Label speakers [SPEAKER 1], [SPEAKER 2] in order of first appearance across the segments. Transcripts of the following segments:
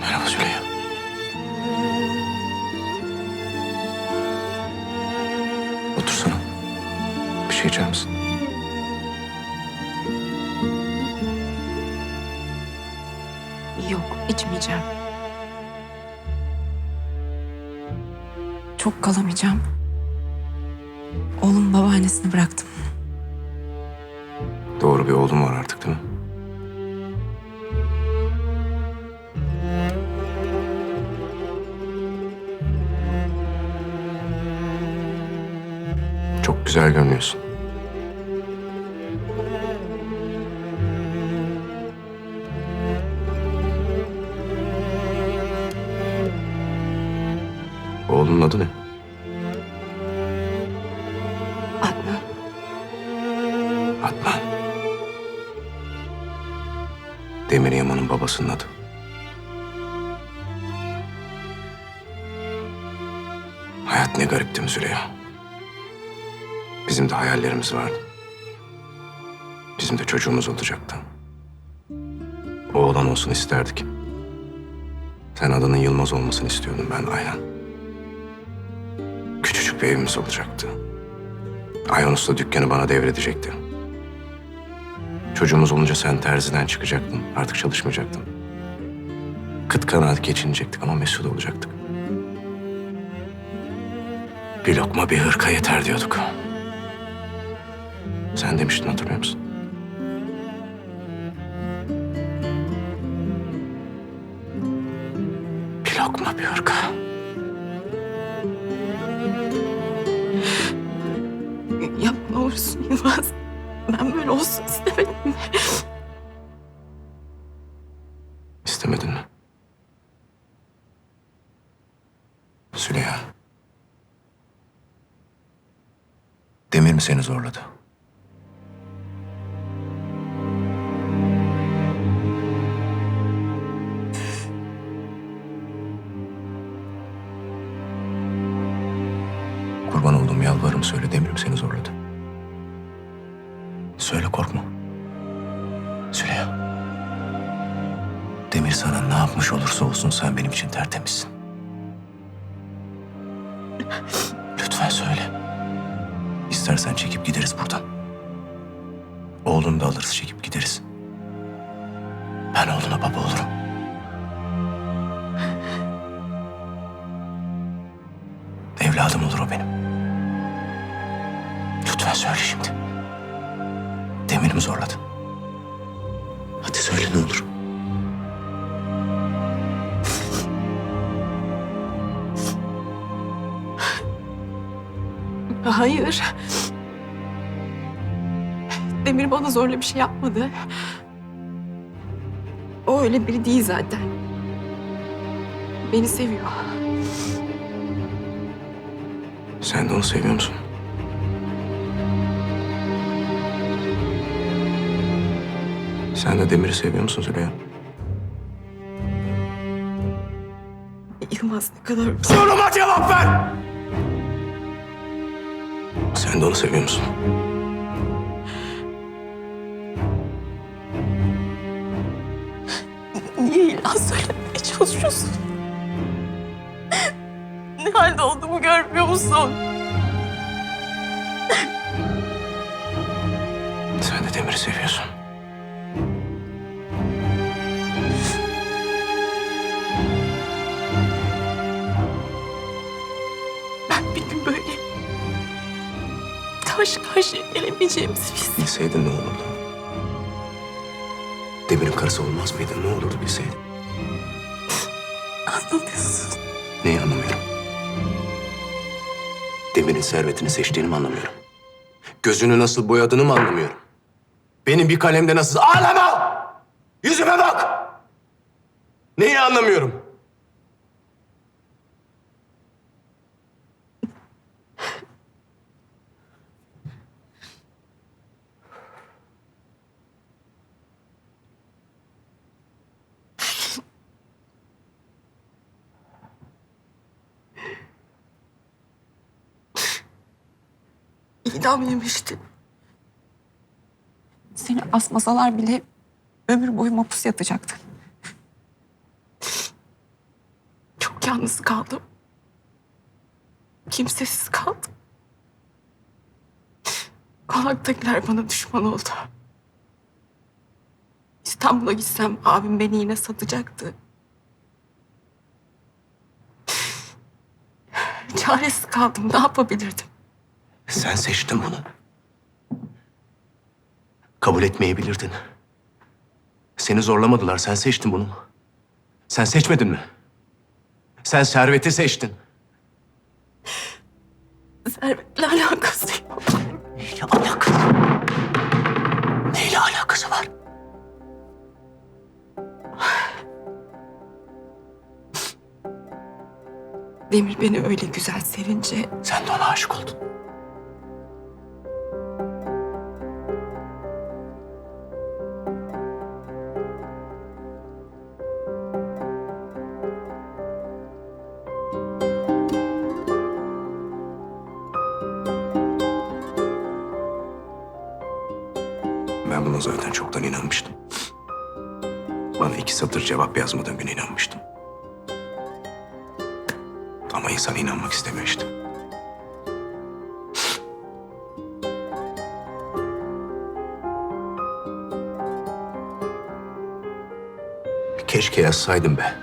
[SPEAKER 1] Merhaba Züleyha. Otursana. Bir şey içer misin?
[SPEAKER 2] Yok, içmeyeceğim. Çok kalamayacağım. Oğlum babaannesini bıraktım.
[SPEAKER 1] Doğru bir oğlum var artık değil mi? Güzel görünüyorsun. Oğlunun adı ne?
[SPEAKER 2] Adnan,
[SPEAKER 1] Adnan. Demir Yaman'ın babasının adı. Hayat ne garip değil mi Züleyha? Bizim de hayallerimiz vardı. Bizim de çocuğumuz olacaktı. Oğlan olsun isterdik. Sen adının Yılmaz olmasını istiyordun ben Ayhan. Küçücük bir evimiz olacaktı. Ayhan Usta dükkanı bana devredecekti. Çocuğumuz olunca sen terziden çıkacaktın. Artık çalışmayacaktın. Kıt kanaat geçinecektik ama mesut olacaktık. Bir lokma bir hırka yeter diyorduk. Sen demiştin hatırlıyor musun? Bir lokma bir hırka.
[SPEAKER 2] yapma olursun Yılmaz. Ben böyle olsun istemedim.
[SPEAKER 1] İstemedin mi? Züleyha. Demir mi seni zorladı? Demir sana ne yapmış olursa olsun sen benim için tertemizsin. Lütfen söyle. İstersen çekip gideriz buradan. Oğlunu da alırız çekip gideriz. Ben oğluna baba olurum. Evladım olur o benim. Lütfen söyle şimdi. Demir mi zorladı? Hadi söyle ne olur.
[SPEAKER 2] Hayır. Demir bana zorla bir şey yapmadı. O öyle biri değil zaten. Beni seviyor.
[SPEAKER 1] Sen de onu seviyor musun? Sen de Demir'i seviyor musun Züleyha?
[SPEAKER 2] Yılmaz ne kadar...
[SPEAKER 1] Soruma cevap ver! Sen de onu seviyor musun?
[SPEAKER 2] Niye ilan söylemeye çalışıyorsun? Ne halde olduğumu görmüyor musun?
[SPEAKER 1] Sen de Demir'i seviyorsun.
[SPEAKER 2] Karşıya gelemeyeceğimizi bilseydim.
[SPEAKER 1] Bilseydin ne olurdu? Demir'in karısı olmaz mıydın? Ne olurdu bilseydin?
[SPEAKER 2] Anlamıyorsun.
[SPEAKER 1] Neyi anlamıyorum? Demir'in servetini seçtiğini mi anlamıyorum? Gözünü nasıl boyadığını mı anlamıyorum? Benim bir kalemde nasıl... Ağlama! Yüzüme bak! Neyi anlamıyorum?
[SPEAKER 2] İdam yemiştin. Seni asmasalar bile ömür boyu mapus yatacaktın. Yalnız kaldım. Kimsesiz kaldım. Konaktakiler bana düşman oldu. İstanbul'a gitsem abim beni yine satacaktı. Çaresiz kaldım. Ne yapabilirdim?
[SPEAKER 1] Sen seçtin bunu. Kabul etmeyebilirdin. Seni zorlamadılar. Sen seçtin bunu. Sen seçmedin mi? Sen serveti seçtin.
[SPEAKER 2] Servetle alakası yok.
[SPEAKER 1] Neyle alakası? Neyle alakası var?
[SPEAKER 2] Demir beni öyle güzel sevince
[SPEAKER 1] Sen de ona aşık oldun. Zaten çoktan inanmıştım. Bana iki satır cevap yazmadığın gün inanmıştım. Ama insan inanmak istemiyor işte. Keşke yazsaydın be.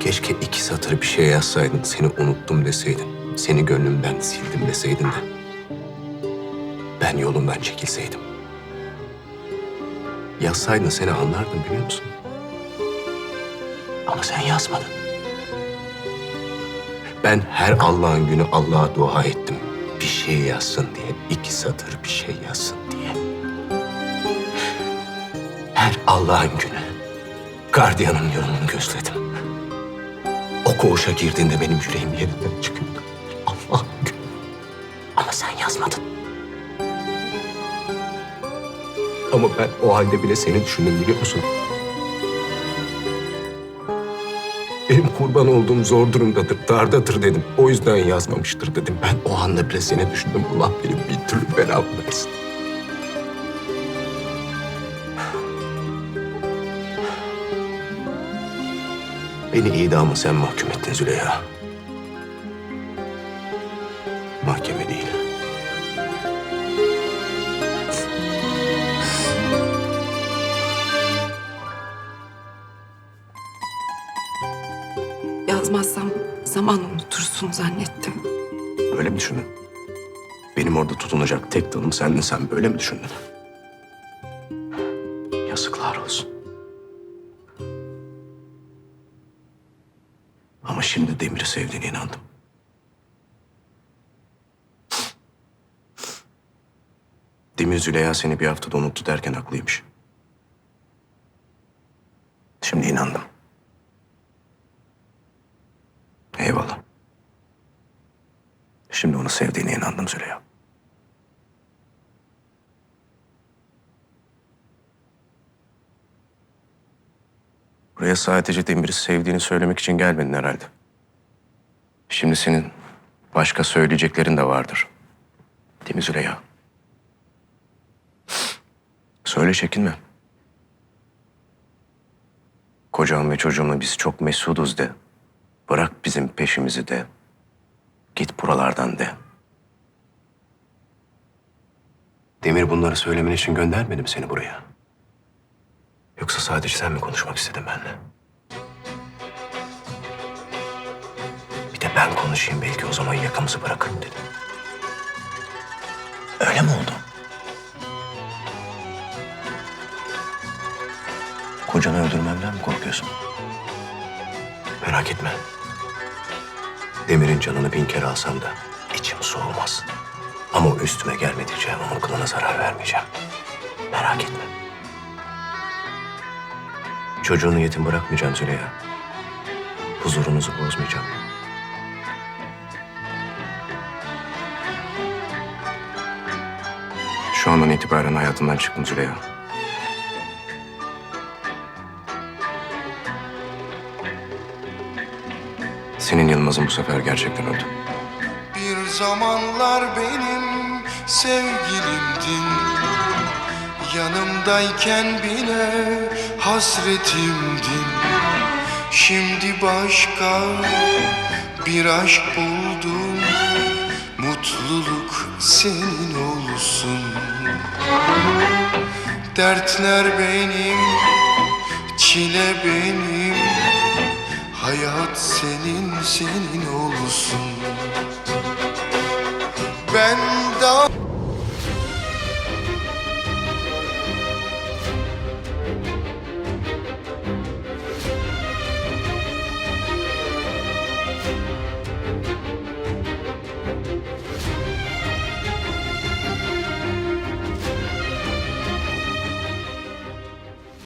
[SPEAKER 1] Keşke iki satır bir şey yazsaydın. Seni unuttum deseydin. Seni gönlümden sildim deseydin de. Ben yolumdan çekilseydim. Yazsaydın seni anlardım biliyor musun? Ama sen yazmadın. Ben her Allah'ın günü Allah'a dua ettim. Bir şey yazsın diye, iki satır bir şey yazsın diye. Her Allah'ın günü gardiyanın yolunu gözledim. O koğuşa girdiğinde benim yüreğim yerinden çıkıyordu. Allah'ın günü. Ama sen yazmadın. Ama ben o halde bile seni düşündüm biliyor musun? Benim kurban olduğum zor durumdadır, dardadır dedim. O yüzden yazmamıştır dedim. Ben o anda bile seni düşündüm. Allah benim bir türlü belamı versin. Beni idama sen mahkum ettin Züleyha. Mahkeme
[SPEAKER 2] unutursun zannettim.
[SPEAKER 1] Öyle mi düşündün? Benim orada tutunacak tek dalım sendin. Sen böyle mi düşündün? Yazıklar olsun. Ama şimdi Demir'i sevdiğine inandım. Demir Züleyha seni bir haftada unuttu derken haklıymış. Şimdi inandım. Şimdi onu sevdiğine inandım Züleyha. Buraya sadece Demir'i sevdiğini söylemek için gelmedin herhalde. Şimdi senin başka söyleyeceklerin de vardır. Değil mi Züleyha? Söyle çekinme. Kocam ve çocuğumla biz çok mesuduz de. Bırak bizim peşimizi de. Git buralardan de. Demir bunları söylemen için göndermedim seni buraya. Yoksa sadece sen mi konuşmak istedin benimle? Bir de ben konuşayım belki o zaman yakamızı bırakırım dedim. Öyle mi oldu? Kocanı öldürmemden mi korkuyorsun? Merak etme. Demir'in canını bin kere alsam da içim soğumaz. Ama o üstüme gelmedikçe onun kılına zarar vermeyeceğim. Merak etme. Çocuğunu yetim bırakmayacağım Züleyha. Huzurunuzu bozmayacağım. Şu andan itibaren hayatımdan çıktım Züleyha. Senin Yılmaz'ın bu sefer gerçekten öldü.
[SPEAKER 3] Bir zamanlar benim sevgilimdin Yanımdayken bile hasretimdin Şimdi başka bir aşk buldum. Mutluluk senin olsun. Dertler benim, çile benim Hayat senin, senin olsun. Ben daha